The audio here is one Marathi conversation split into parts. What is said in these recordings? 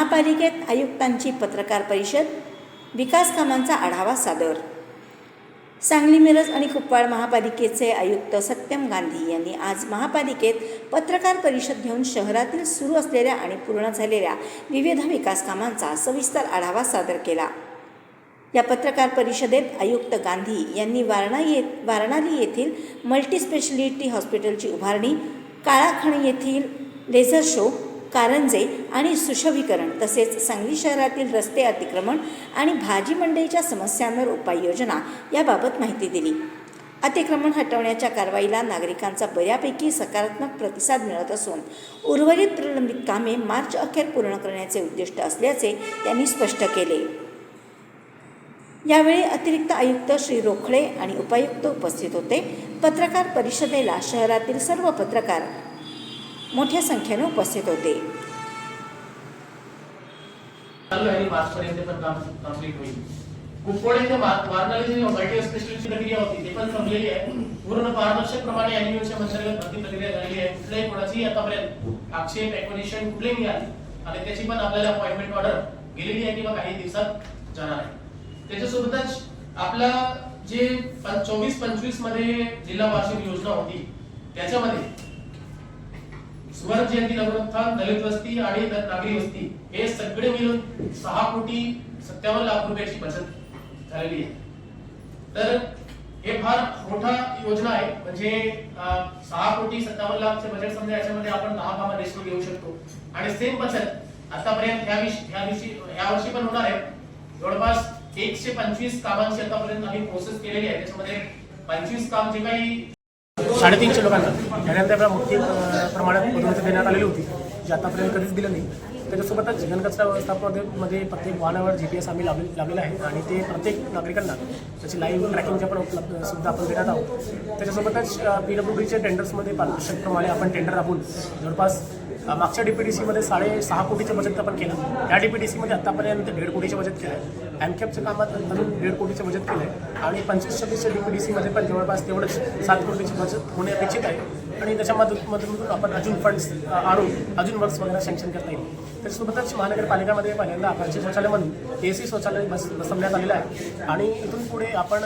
महापालिकेत आयुक्तांची पत्रकार परिषद विकास कामांचा आढावा सादर. सांगली मिरज आणि कुप्पाळ महापालिकेचे आयुक्त सत्यम गांधी यांनी आज महापालिकेत पत्रकार परिषद घेऊन शहरातील सुरू असलेल्या आणि पूर्ण झालेल्या विविध विकास कामांचा सविस्तर आढावा सादर केला. या पत्रकार परिषदेत आयुक्त गांधी यांनी वारणा ये वारणाली येथील मल्टीस्पेशलिटी हॉस्पिटलची उभारणी काळाखण येथील लेझर शो कारंजे आणि सुशोभीकरण तसेच सांगली शहरातील रस्ते अतिक्रमण आणि भाजी मंडईच्या समस्यांवर उपाययोजना याबाबत माहिती दिली. अतिक्रमण हटवण्याच्या कारवाईला नागरिकांचा बऱ्यापैकी सकारात्मक प्रतिसाद मिळत असून उर्वरित प्रलंबित कामे मार्च अखेर पूर्ण करण्याचे उद्दिष्ट असल्याचे त्यांनी स्पष्ट केले. यावेळी अतिरिक्त आयुक्त श्री रोखळे आणि उपायुक्त उपस्थित होते. पत्रकार परिषदेला शहरातील सर्व पत्रकार मोठ्या संख्येने उपस्थित होते. चालू आहे मार्च पण काम वारणारी जी मल्टी स्पेशलिस्ट प्रक्रिया होती ते पण संपलेली आहे. पूर्ण पारदर्शक प्रमाणे अॅन्युअलच्या अंतर्गत भरती प्रक्रिया झालेली आहे. कुठल्याही कोणाची आतापर्यंत आक्षेप एक्विजिशन कुठलेही नाही आली. आणि त्याची पण आपल्याला अपॉइंटमेंट ऑर्डर गेलेली आहे किंवा काही दिवसात जाणार आहे. त्याच्यासोबतच आपला जे चोवीस पंचवीसमध्ये जिल्हा वार्षिक योजना होती त्याच्यामध्ये सुवर्ण जयंती नगरोत्थान दलित वस्ती आणि नागरी वस्ती हे सगळे मिळून सहा कोटी सत्तावन्न लाख रुपयाची बचत झालेली आहे. तर हे फार मोठा योजना आहे. म्हणजे सहा कोटी सत्तावन्न लाखचे बजेट समजा याच्यामध्ये आपण दहा कामा रेशो घेऊ शकतो. आणि सेम बचत आतापर्यंत ह्या विषयी ह्या दिवशी ह्या वर्षी पण होणार आहे. जवळपास एकशे पंचवीस कामांची आतापर्यंत आम्ही प्रोसेस केलेली आहे. त्याच्यामध्ये पंचवीस काम जे काही साडेतीनशे लोकांना. त्यानंतर आपल्याला मुक्ती प्रमाणात पदोन्नती देण्यात आलेली होती जी आतापर्यंत कधीच दिलं नाही. त्याच्यासोबतच घनकचरा व्यवस्थापनामध्ये मध्ये प्रत्येक वाहनावर जी पी एस आम्ही लावले लावलेला आहे आणि ते प्रत्येक नागरिकांना त्याची लाईव्ह ट्रॅकिंगच्या पण उपलब्ध सुद्धा आपण देण्यात आहोत. त्याच्यासोबतच पी डब्ल्यू डीच्या टेंडर्समध्ये पारदर्शकप्रमाणे आपण टेंडर राबून जवळपास मागच्या डी पी डी साडे सहा कोटीचं बजेट आपण केलं. या सीमध्ये आतापर्यंत दीड कोटीचं बजेट केलं आहे एमकॅपच्या कामात अजून दीड कोटीचं बजेट केलं आहे आणि पंचवीस छब्बीसच्या सीमध्ये पण जवळपास तेवढंच सात कोटीची बचत होणे अपेक्षित आहे. आणि त्याच्यामधून मधून आपण अजून फंड्स आणून अजून वर्क्स वगैरे सँक्शन करता येईल. त्याच्यासोबतच महानगरपालिकामध्ये पहिल्यांदा आकांक्षी शौचालयमधून ए सी शौचालय बस बसवण्यात आलेलं आहे. आणि इथून पुढे आपण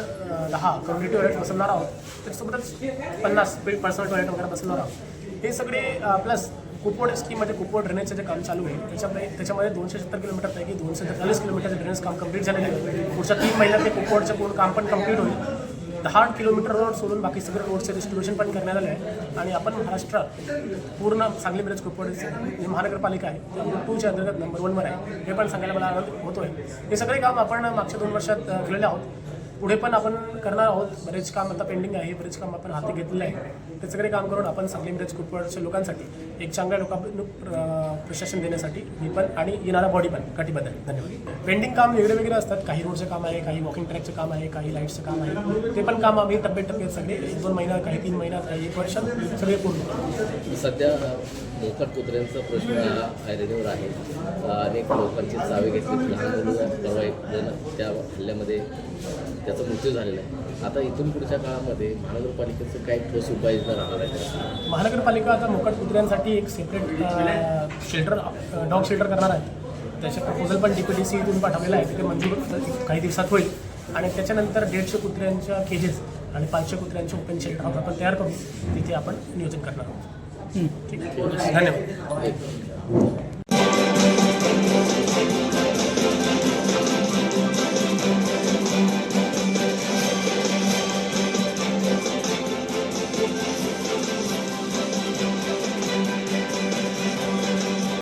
दहा कम्युनिटी टॉयलेट बसवणार आहोत. त्याच्यासोबतच पन्नास पर्सनल टॉयलेट वगैरे बसवणार आहोत. हे सगळे प्लस कुपवड स्कीममध्ये कुपवड ड्रेनेजचं जे काम चालू आहे त्याच्यामध्ये त्याच्यामध्ये दोनशे सत्तर किलोमीटरपैकी दोनशे चाळीस किलोमीटरचं ड्रेनेज काम कंप्लीट झालेलं आहे. पुढच्या तीन महिन्यात ते कुपवडचं पूर्ण काम पण कंप्लीट होईल. दहा किलोमीटर रोड सोडून बाकी सगळे रोडचे डिस्ट्रीब्युशन पण करण्यात आले आहे. आणि आपण महाराष्ट्रात पूर्ण सांगली मिरज कुपवड जी महानगरपालिका आहे. त्या नंबर टूच्या अंतर्गत नंबर वनवर आहे. हे पण सांगायला मला आनंद आहे हे सगळे काम आपण मागच्या दोन वर्षात केलेले आहोत. पुढे पण आपण करणार आहोत. बरेच काम आता पेंडिंग आहे. बरेच काम आपण हाती घेतलेलं आहे. त्याच्याकडे काम करून आपण सांगली मिरज कुपवाडच्या लोकांसाठी एक चांगल्या लोका प्रशासन देण्यासाठी मी पण आणि येणारा बॉडी पण कटिबद्ध आहे धन्यवाद. पेंडिंग काम वेगळे वेगळे असतात. काही रोडचं काम आहे काही वॉकिंग ट्रॅकचं काम आहे काही लाईटचं काम आहे. ते पण काम आम्ही टप्प्यात टप्प्यात सगळे एक दोन महिना काही तीन महिना काही एक वर्ष सगळे पूर्ण सध्या मोकाट कुत्र्यांचा प्रश्न हा आहे. अनेक लोकांची चावे घेतली लहान मुलं जण त्या हल्ल्यामध्ये त्याचा मृत्यू झालेला आहे. आता इथून पुढच्या काळामध्ये महानगरपालिकेचं काय ठोस उपाययोजना राहणार आहे? महानगरपालिका आता मोकाट कुत्र्यांसाठी एक सेपरेट शेल्टर डॉग शेल्टर करणार आहे. त्याचे प्रपोजल पण डी पी डी सी इथून पाठवलेलं आहे. तिथे मंजूर काही दिवसात होईल. आणि त्याच्यानंतर दीडशे कुत्र्यांच्या केजेस आणि पाचशे कुत्र्यांचे ओपन शेल्टर आपण तयार करू तिथे आपण नियोजन करणार आहोत. ठीक आहे. धन्यवाद.